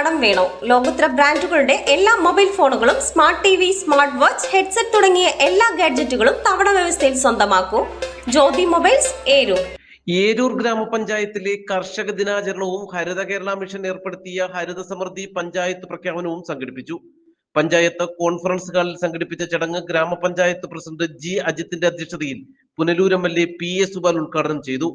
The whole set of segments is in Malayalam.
കടം വേണോ? ലോകോത്തര ബ്രാൻഡുകളുടെ എല്ലാ മൊബൈൽ ഫോണുകളും smart T V smart watch headset തുടങ്ങിയ എല്ലാ ഗാഡ്ജറ്റുകളും തവണ വ്യവസ്ഥയിൽ സ്വന്തമാക്കൂ. ജ്യോതി മൊബൈൽസ് ഏരൂർ. ഏരൂർ ഗ്രാമപഞ്ചായത്തിലെ കർഷക ദിനാചരണവും ഹരിത കേരള മിഷൻ ഏർപ്പെടുത്തിയ ഹരിത സമൃദ്ധി പഞ്ചായത്ത് പ്രഖ്യാപനവും സംഘടിപ്പിച്ചു. പഞ്ചായത്ത് കോൺഫറൻസ് ഹാളിൽ സംഘടിപ്പിച്ച ചടങ്ങ് ഗ്രാമപഞ്ചായത്ത് പ്രസിഡന്റ് ജി അജിത്തിന്റെ അധ്യക്ഷതയിൽ Punalur M L A P Subal ഉദ്ഘാടനം ചെയ്തു.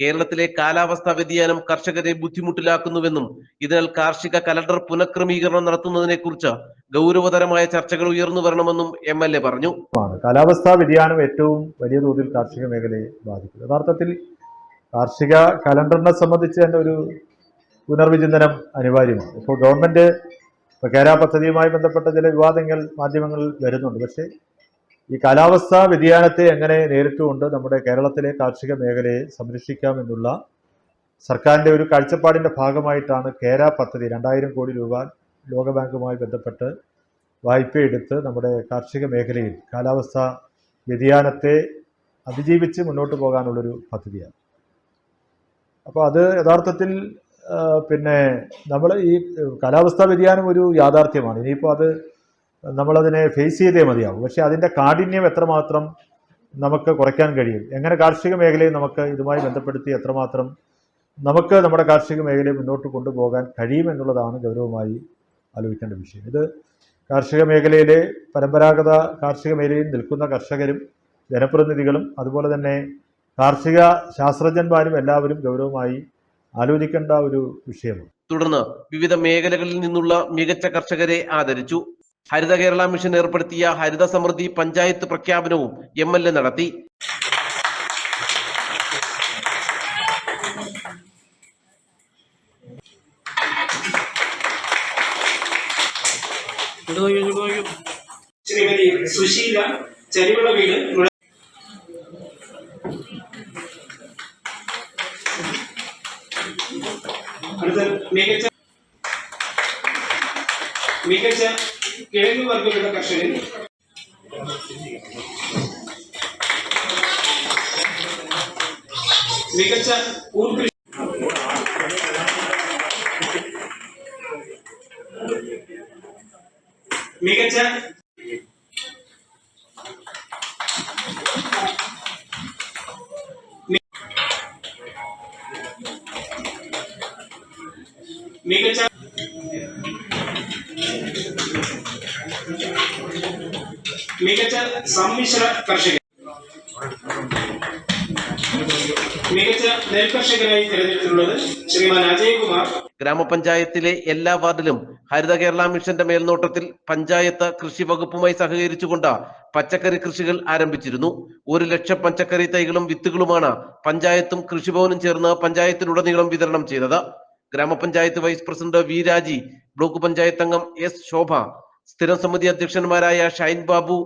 കേരളത്തിലെ കാലാവസ്ഥാ വ്യതിയാനം കർഷകരെ ബുദ്ധിമുട്ടിലാക്കുന്നുവെന്നും ഇതിനാൽ കാർഷിക കലണ്ടർ പുനഃക്രമീകരണം നടത്തുന്നതിനെ കുറിച്ച് ഗൗരവതരമായ ചർച്ചകൾ ഉയർന്നു വരണമെന്നും എം എൽ എ പറഞ്ഞു. കാലാവസ്ഥാ വ്യതിയാനം ഏറ്റവും വലിയ തോതിൽ കാർഷിക മേഖലയെ ബാധിക്കും. യഥാർത്ഥത്തിൽ കാർഷിക കലണ്ടറിനെ സംബന്ധിച്ച് തന്നെ ഒരു പുനർവിചിന്തനം അനിവാര്യമാണ്. ഇപ്പോൾ ഗവൺമെന്റ് ഇപ്പോൾ കേര പദ്ധതിയുമായി ബന്ധപ്പെട്ട ചില വിവാദങ്ങൾ മാധ്യമങ്ങളിൽ വരുന്നുണ്ട്. പക്ഷേ ഈ കാലാവസ്ഥാ വ്യതിയാനത്തെ എങ്ങനെ നേരിട്ടുകൊണ്ട് നമ്മുടെ കേരളത്തിലെ കാർഷിക മേഖലയെ സംരക്ഷിക്കാം എന്നുള്ള സർക്കാരിന്റെ ഒരു കാഴ്ചപ്പാടിന്റെ ഭാഗമായിട്ടാണ് കേര പദ്ധതി രണ്ടായിരം കോടി രൂപ ലോകബാങ്കുമായി ബന്ധപ്പെട്ട് വായ്പയെടുത്ത് നമ്മുടെ കാർഷിക മേഖലയിൽ കാലാവസ്ഥാ വ്യതിയാനത്തെ അതിജീവിച്ച് മുന്നോട്ട് പോകാനുള്ളൊരു പദ്ധതിയാണ്. അപ്പോൾ അത് യഥാർത്ഥത്തിൽ പിന്നെ നമ്മൾ ഈ കാലാവസ്ഥാ വ്യതിയാനം ഒരു യാഥാർത്ഥ്യമാണ്. ഇനിയിപ്പോൾ അത് നമ്മളതിനെ ഫേസ് ചെയ്തേ മതിയാവും. പക്ഷേ അതിന്റെ കാഠിന്യം എത്രമാത്രം നമുക്ക് കുറയ്ക്കാൻ കഴിയും? എങ്ങനെ കാർഷിക മേഖലയെ നമുക്ക് ഇതുമായി ബന്ധപ്പെടുത്തി എത്രമാത്രം നമുക്ക് നമ്മുടെ കാർഷിക മേഖലയെ മുന്നോട്ട് കൊണ്ടുപോകാൻ കഴിയുമെന്നുള്ളതാണ് ഗൗരവമായി ആലോചിക്കേണ്ട വിഷയം. ഇത് കാർഷിക മേഖലയിലെ പരമ്പരാഗത കാർഷിക മേഖലയിൽ നിൽക്കുന്ന കർഷകരും ജനപ്രതിനിധികളും അതുപോലെ തന്നെ കാർഷിക ശാസ്ത്രജ്ഞന്മാരും എല്ലാവരും ഗൗരവമായി ആലോചിക്കേണ്ട ഒരു വിഷയമാണ്. തുടർന്ന് വിവിധ മേഖലകളിൽ നിന്നുള്ള മികച്ച കർഷകരെ ആദരിച്ചു. ഹരിത കേരള മിഷൻ ഏർപ്പെടുത്തിയ ഹരിത സമൃദ്ധി പഞ്ചായത്ത് പ്രഖ്യാപനവും എം എൽ എ നടത്തി. ശ്രീമതി സുശീല ചരിവുള്ള വീട് അടുത്ത മികച്ച മികച്ച കിഴങ്ങ് വർഗങ്ങളുടെ കർഷകൻ. മികച്ച ഊർക്കൃഷി മികച്ച മികച്ച മികച്ച സമ്മിശ്ര കർഷകൻ. മികച്ച നെൽകർഷകനായി തിരഞ്ഞെടുത്തിട്ടുള്ളത് ശ്രീമാൻ ഗ്രാമപഞ്ചായത്തിലെ എല്ലാ വാർഡിലും ഹരിത കേരള മിഷന്റെ മേൽനോട്ടത്തിൽ പഞ്ചായത്ത് കൃഷി വകുപ്പുമായി സഹകരിച്ചുകൊണ്ട് പച്ചക്കറി കൃഷികൾ ആരംഭിച്ചിരുന്നു. ഒരു ലക്ഷം പച്ചക്കറി തൈകളും വിത്തുകളുമാണ് പഞ്ചായത്തും കൃഷിഭവനും ചേർന്ന് പഞ്ചായത്തിലുടനീളം വിതരണം ചെയ്തത്. ഗ്രാമപഞ്ചായത്ത് vice president V Raji block panchayat അംഗം എസ് ശോഭ സ്ഥിരം സമിതി അധ്യക്ഷന്മാരായ ഷൈൻ ബാബു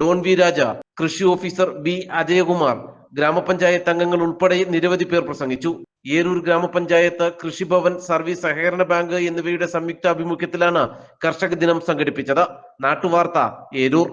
ഡോൺ വി രാജ കൃഷി ഓഫീസർ ബി അജയകുമാർ ഗ്രാമപഞ്ചായത്ത് അംഗങ്ങൾ ഉൾപ്പെടെ നിരവധി പേർ പ്രസംഗിച്ചു. ഏരൂർ ഗ്രാമപഞ്ചായത്ത് കൃഷിഭവൻ സർവീസ് സഹകരണ ബാങ്ക് എന്നിവയുടെ സംയുക്ത ആഭിമുഖ്യത്തിലാണ് കർഷക ദിനം സംഘടിപ്പിച്ചത്. നാട്ടുവാർത്ത ഏരൂർ.